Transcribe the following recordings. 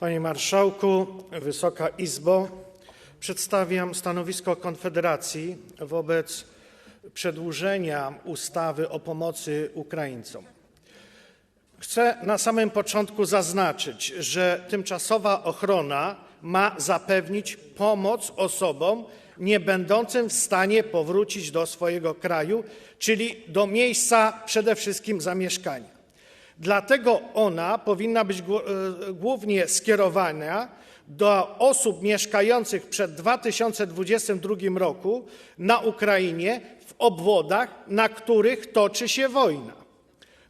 Panie Marszałku, Wysoka Izbo, przedstawiam stanowisko Konfederacji wobec przedłużenia ustawy o pomocy Ukraińcom. Chcę na samym początku zaznaczyć, że tymczasowa ochrona ma zapewnić pomoc osobom niebędącym w stanie powrócić do swojego kraju, czyli do miejsca przede wszystkim zamieszkania. Dlatego ona powinna być głównie skierowana do osób mieszkających przed 2022 roku na Ukrainie w obwodach, na których toczy się wojna,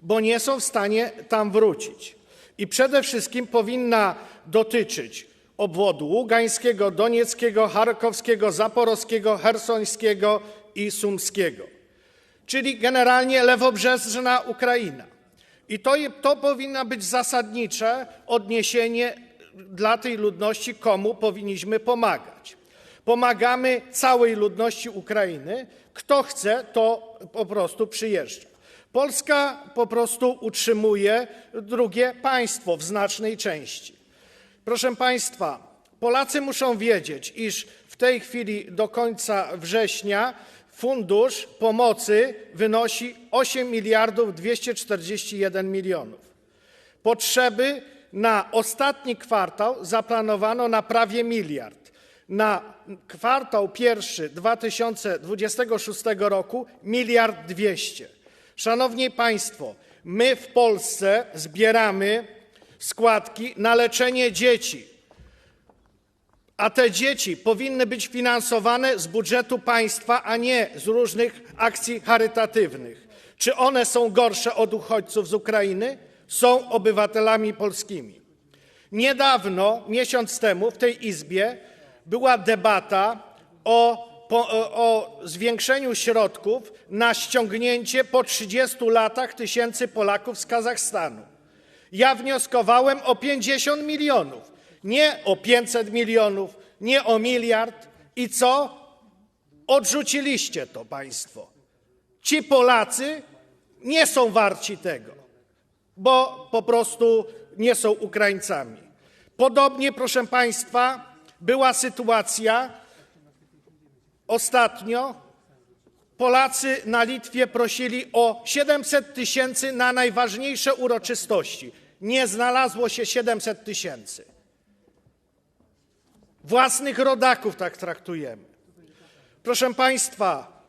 bo nie są w stanie tam wrócić. I przede wszystkim powinna dotyczyć obwodu ługańskiego, donieckiego, charkowskiego, zaporowskiego, hersońskiego i sumskiego, czyli generalnie lewobrzeżna Ukraina. I to, powinno być zasadnicze odniesienie dla tej ludności, komu powinniśmy pomagać. Pomagamy całej ludności Ukrainy. Kto chce, to po prostu przyjeżdża. Polska po prostu utrzymuje drugie państwo w znacznej części. Proszę Państwa, Polacy muszą wiedzieć, iż w tej chwili do końca września fundusz pomocy wynosi 8 miliardów 241 milionów. Potrzeby na ostatni kwartał zaplanowano na prawie miliard. Na kwartał pierwszy 2026 roku miliard 200. Szanowni Państwo, my w Polsce zbieramy składki na leczenie dzieci, a te dzieci powinny być finansowane z budżetu państwa, a nie z różnych akcji charytatywnych. Czy one są gorsze od uchodźców z Ukrainy? Są obywatelami polskimi. Niedawno, miesiąc temu, w tej Izbie była debata o, po, o zwiększeniu środków na ściągnięcie po 30 latach tysięcy Polaków z Kazachstanu. Ja wnioskowałem o 50 milionów, nie o 500 milionów, nie o miliard. I co? Odrzuciliście to Państwo. Ci Polacy nie są warci tego, bo po prostu nie są Ukraińcami. Podobnie, proszę Państwa, była sytuacja ostatnio. Polacy na Litwie prosili o 700 tysięcy na najważniejsze uroczystości. Nie znalazło się 700 tysięcy. Własnych rodaków tak traktujemy. Proszę Państwa,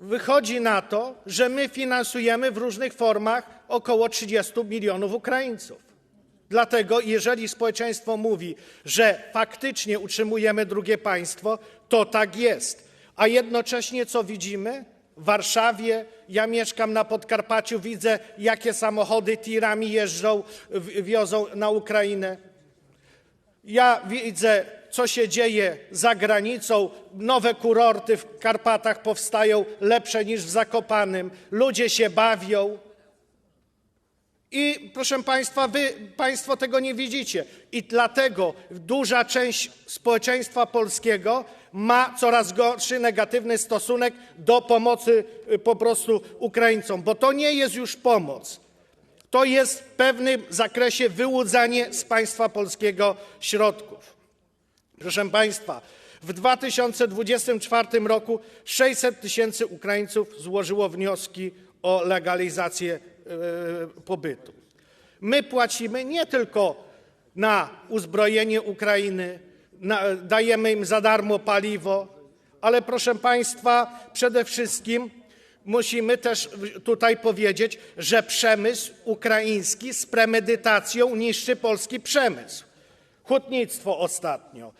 wychodzi na to, że my finansujemy w różnych formach około 30 milionów Ukraińców. Dlatego, jeżeli społeczeństwo mówi, że faktycznie utrzymujemy drugie państwo, to tak jest. A jednocześnie co widzimy? W Warszawie, ja mieszkam na Podkarpaciu, widzę, jakie samochody tirami jeżdżą, wiozą na Ukrainę. Ja widzę, co się dzieje za granicą. Nowe kurorty w Karpatach powstają lepsze niż w Zakopanym. Ludzie się bawią. I proszę Państwa, wy Państwo tego nie widzicie. I dlatego duża część społeczeństwa polskiego ma coraz gorszy, negatywny stosunek do pomocy y, po prostu Ukraińcom, bo to nie jest już pomoc. To jest w pewnym zakresie wyłudzanie z państwa polskiego środków. Proszę Państwa, w 2024 roku 600 tysięcy Ukraińców złożyło wnioski o legalizację e, pobytu. My płacimy nie tylko na uzbrojenie Ukrainy, na, dajemy im za darmo paliwo, ale proszę Państwa, przede wszystkim musimy też tutaj powiedzieć, że przemysł ukraiński z premedytacją niszczy polski przemysł. Hutnictwo ostatnio,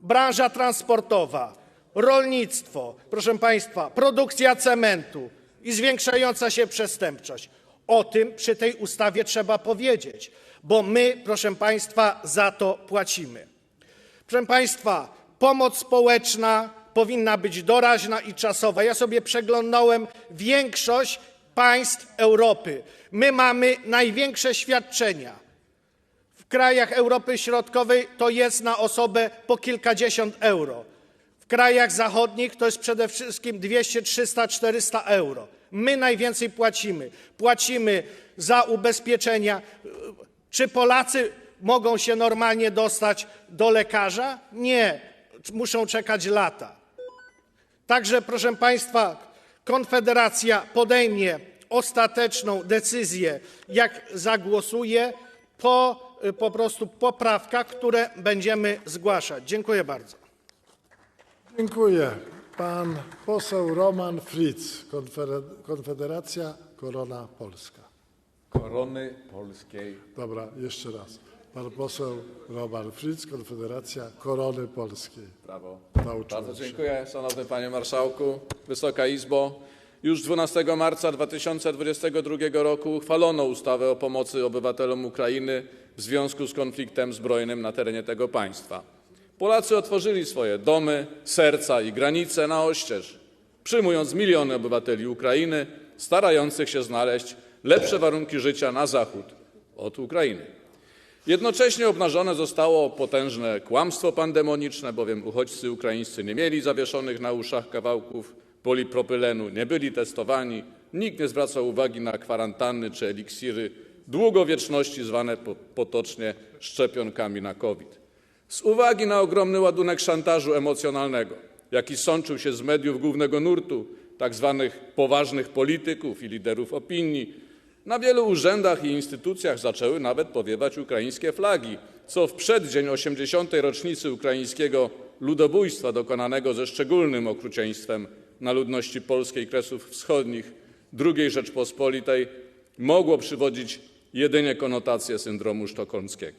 branża transportowa, rolnictwo, proszę Państwa, produkcja cementu i zwiększająca się przestępczość. O tym przy tej ustawie trzeba powiedzieć, bo my, proszę Państwa, za to płacimy. Proszę Państwa, pomoc społeczna powinna być doraźna i czasowa. Ja sobie przeglądałem większość państw Europy. My mamy największe świadczenia. Krajach Europy Środkowej to jest na osobę po kilkadziesiąt euro. W krajach zachodnich to jest przede wszystkim 200, 300, 400 euro. My najwięcej płacimy. Płacimy za ubezpieczenia. Czy Polacy mogą się normalnie dostać do lekarza? Nie, muszą czekać lata. Także, proszę Państwa, Konfederacja podejmie ostateczną decyzję, jak zagłosuje po po prostu poprawkach, które będziemy zgłaszać. Dziękuję bardzo. Dziękuję. Pan poseł Roman Fritz, Konfederacja Korona Polska. Korony Polskiej. Dobra, jeszcze raz. Pan poseł Roman Fritz, Konfederacja Korony Polskiej. Brawo. Nauczyłem Bardzo się. dziękuję, Szanowny Panie Marszałku, Wysoka Izbo. Już 12 marca 2022 roku uchwalono ustawę o pomocy obywatelom Ukrainy w związku z konfliktem zbrojnym na terenie tego państwa. Polacy otworzyli swoje domy, serca i granice na oścież, przyjmując miliony obywateli Ukrainy starających się znaleźć lepsze warunki życia na zachód od Ukrainy. Jednocześnie obnażone zostało potężne kłamstwo pandemoniczne, bowiem uchodźcy ukraińscy nie mieli zawieszonych na uszach kawałków polipropylenu, nie byli testowani, nikt nie zwracał uwagi na kwarantanny czy eliksiry długowieczności zwane potocznie szczepionkami na COVID. Z uwagi na ogromny ładunek szantażu emocjonalnego, jaki sączył się z mediów głównego nurtu, tak zwanych poważnych polityków i liderów opinii, na wielu urzędach i instytucjach zaczęły nawet powiewać ukraińskie flagi, co w przeddzień 80. rocznicy ukraińskiego ludobójstwa dokonanego ze szczególnym okrucieństwem na ludności polskiej Kresów Wschodnich II Rzeczpospolitej mogło przywodzić jedynie konotację syndromu sztokholmskiego.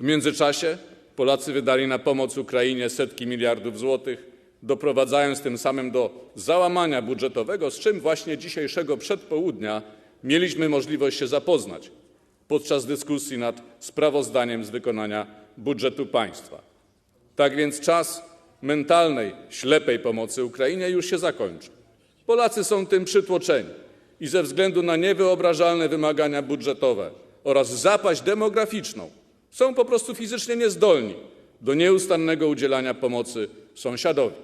W międzyczasie Polacy wydali na pomoc Ukrainie setki miliardów złotych, doprowadzając tym samym do załamania budżetowego, z czym właśnie dzisiejszego przedpołudnia mieliśmy możliwość się zapoznać podczas dyskusji nad sprawozdaniem z wykonania budżetu państwa. Tak więc czas mentalnej, ślepej pomocy Ukrainie już się zakończył. Polacy są tym przytłoczeni i ze względu na niewyobrażalne wymagania budżetowe oraz zapaść demograficzną są po prostu fizycznie niezdolni do nieustannego udzielania pomocy sąsiadowi.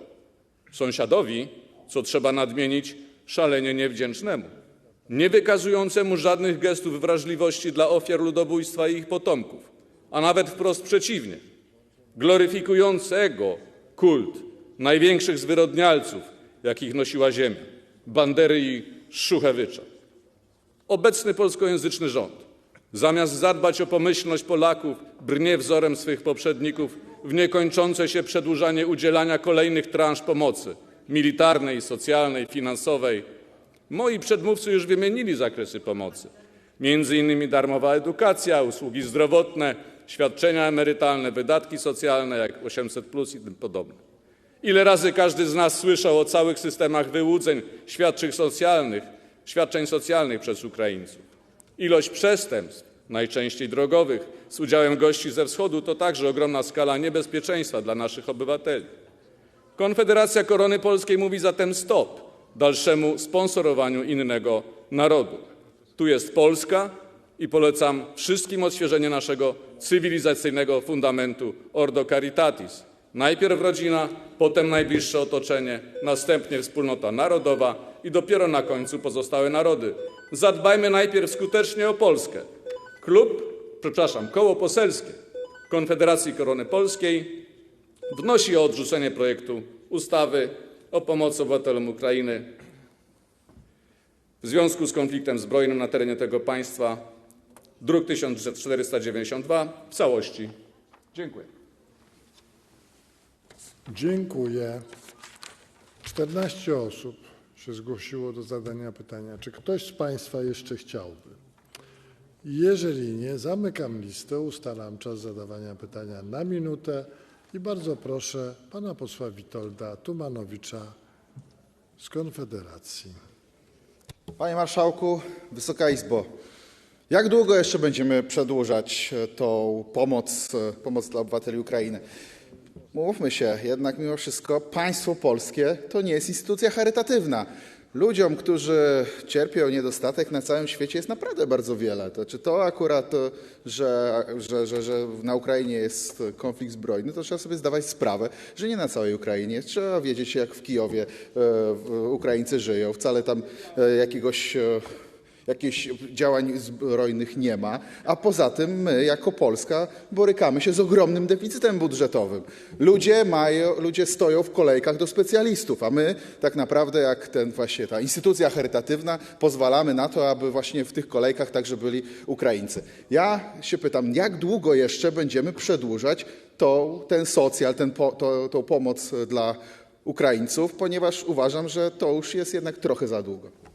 Sąsiadowi, co trzeba nadmienić, szalenie niewdzięcznemu, nie wykazującemu żadnych gestów wrażliwości dla ofiar ludobójstwa i ich potomków, a nawet wprost przeciwnie, gloryfikującego kult największych zwyrodnialców, jakich nosiła ziemia Bandery i Szuchewycza. Obecny polskojęzyczny rząd, zamiast zadbać o pomyślność Polaków, brnie wzorem swych poprzedników w niekończące się przedłużanie udzielania kolejnych transz pomocy militarnej, socjalnej, finansowej. Moi przedmówcy już wymienili zakresy pomocy. Innymi darmowa edukacja, usługi zdrowotne, świadczenia emerytalne, wydatki socjalne jak 800 plus i tym podobne. Ile razy każdy z nas słyszał o całych systemach wyłudzeń świadczeń socjalnych, przez Ukraińców. Ilość przestępstw, najczęściej drogowych, z udziałem gości ze wschodu to także ogromna skala niebezpieczeństwa dla naszych obywateli. Konfederacja Korony Polskiej mówi zatem stop dalszemu sponsorowaniu innego narodu. Tu jest Polska i polecam wszystkim odświeżenie naszego cywilizacyjnego fundamentu Ordo Caritatis. Najpierw rodzina, potem najbliższe otoczenie, następnie wspólnota narodowa i dopiero na końcu pozostałe narody. Zadbajmy najpierw skutecznie o Polskę. Klub, przepraszam, koło poselskie Konfederacji Korony Polskiej wnosi o odrzucenie projektu ustawy o pomocy obywatelom Ukrainy w związku z konfliktem zbrojnym na terenie tego państwa, druk 1492 w całości. Dziękuję. Dziękuję. 14 osób się zgłosiło do zadania pytania. Czy ktoś z Państwa jeszcze chciałby? Jeżeli nie, zamykam listę, ustalam czas zadawania pytania na minutę i bardzo proszę pana posła Witolda Tumanowicza z Konfederacji. Panie Marszałku, Wysoka Izbo, jak długo jeszcze będziemy przedłużać tą pomoc, pomoc dla obywateli Ukrainy? Mówmy się, jednak mimo wszystko państwo polskie to nie jest instytucja charytatywna. Ludziom, którzy cierpią niedostatek na całym świecie jest naprawdę bardzo wiele. To, czy to akurat, to, że, że, że, że na Ukrainie jest konflikt zbrojny, to trzeba sobie zdawać sprawę, że nie na całej Ukrainie. Trzeba wiedzieć, jak w Kijowie e, Ukraińcy żyją. Wcale tam e, jakiegoś... Jakichś działań zbrojnych nie ma, a poza tym my jako Polska borykamy się z ogromnym deficytem budżetowym. Ludzie mają, ludzie stoją w kolejkach do specjalistów, a my tak naprawdę jak ten właśnie ta instytucja charytatywna pozwalamy na to, aby właśnie w tych kolejkach także byli Ukraińcy. Ja się pytam, jak długo jeszcze będziemy przedłużać to, ten socjal, ten po, to, tą pomoc dla Ukraińców, ponieważ uważam, że to już jest jednak trochę za długo.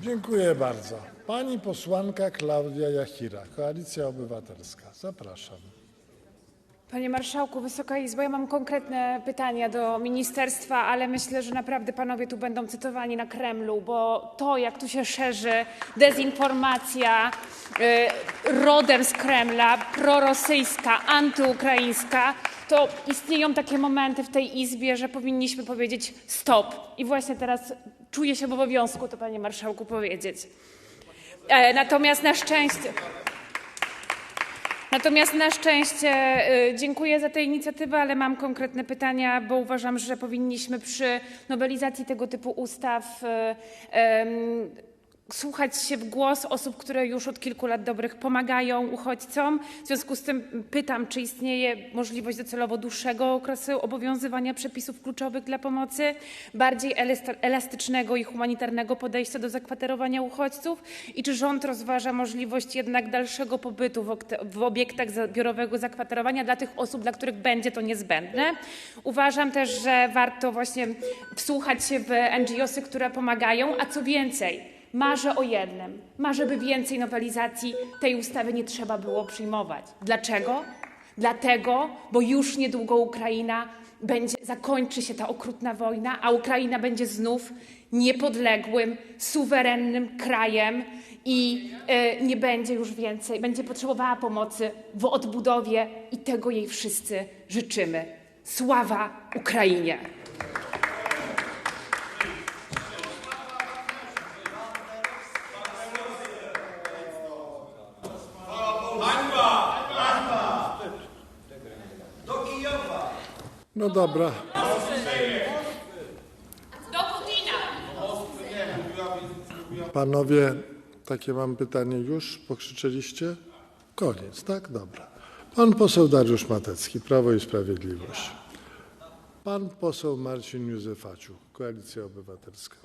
Dziękuję bardzo. Pani posłanka Klaudia Jachira, Koalicja Obywatelska. Zapraszam. Panie Marszałku, Wysoka Izbo, ja mam konkretne pytania do ministerstwa, ale myślę, że naprawdę panowie tu będą cytowani na Kremlu, bo to, jak tu się szerzy dezinformacja y, rodem z Kremla, prorosyjska, antyukraińska, to istnieją takie momenty w tej Izbie, że powinniśmy powiedzieć stop. I właśnie teraz czuję się w obowiązku to, panie Marszałku, powiedzieć. E, natomiast na szczęście... Natomiast na szczęście y, dziękuję za tę inicjatywę, ale mam konkretne pytania, bo uważam, że powinniśmy przy nowelizacji tego typu ustaw em, słuchać się w głos osób, które już od kilku lat dobrych pomagają uchodźcom. W związku z tym pytam, czy istnieje możliwość docelowo dłuższego okresu obowiązywania przepisów kluczowych dla pomocy, bardziej elastycznego i humanitarnego podejścia do zakwaterowania uchodźców i czy rząd rozważa możliwość jednak dalszego pobytu w obiektach zbiorowego zakwaterowania dla tych osób, dla których będzie to niezbędne. Uważam też, że warto właśnie wsłuchać się w NGOsy, które pomagają, a co więcej, Marzę o jednym. Marzę, by więcej nowelizacji tej ustawy nie trzeba było przyjmować. Dlaczego? Dlatego, bo już niedługo Ukraina będzie, zakończy się ta okrutna wojna, a Ukraina będzie znów niepodległym, suwerennym krajem i e, nie będzie już więcej, będzie potrzebowała pomocy w odbudowie i tego jej wszyscy życzymy. Sława Ukrainie! No dobra. Do Putina! Panowie, takie mam pytanie już? Pokrzyczeliście? Koniec, tak? Dobra. Pan poseł Dariusz Matecki, Prawo i Sprawiedliwość. Pan poseł Marcin Józefaciu, Koalicja Obywatelska.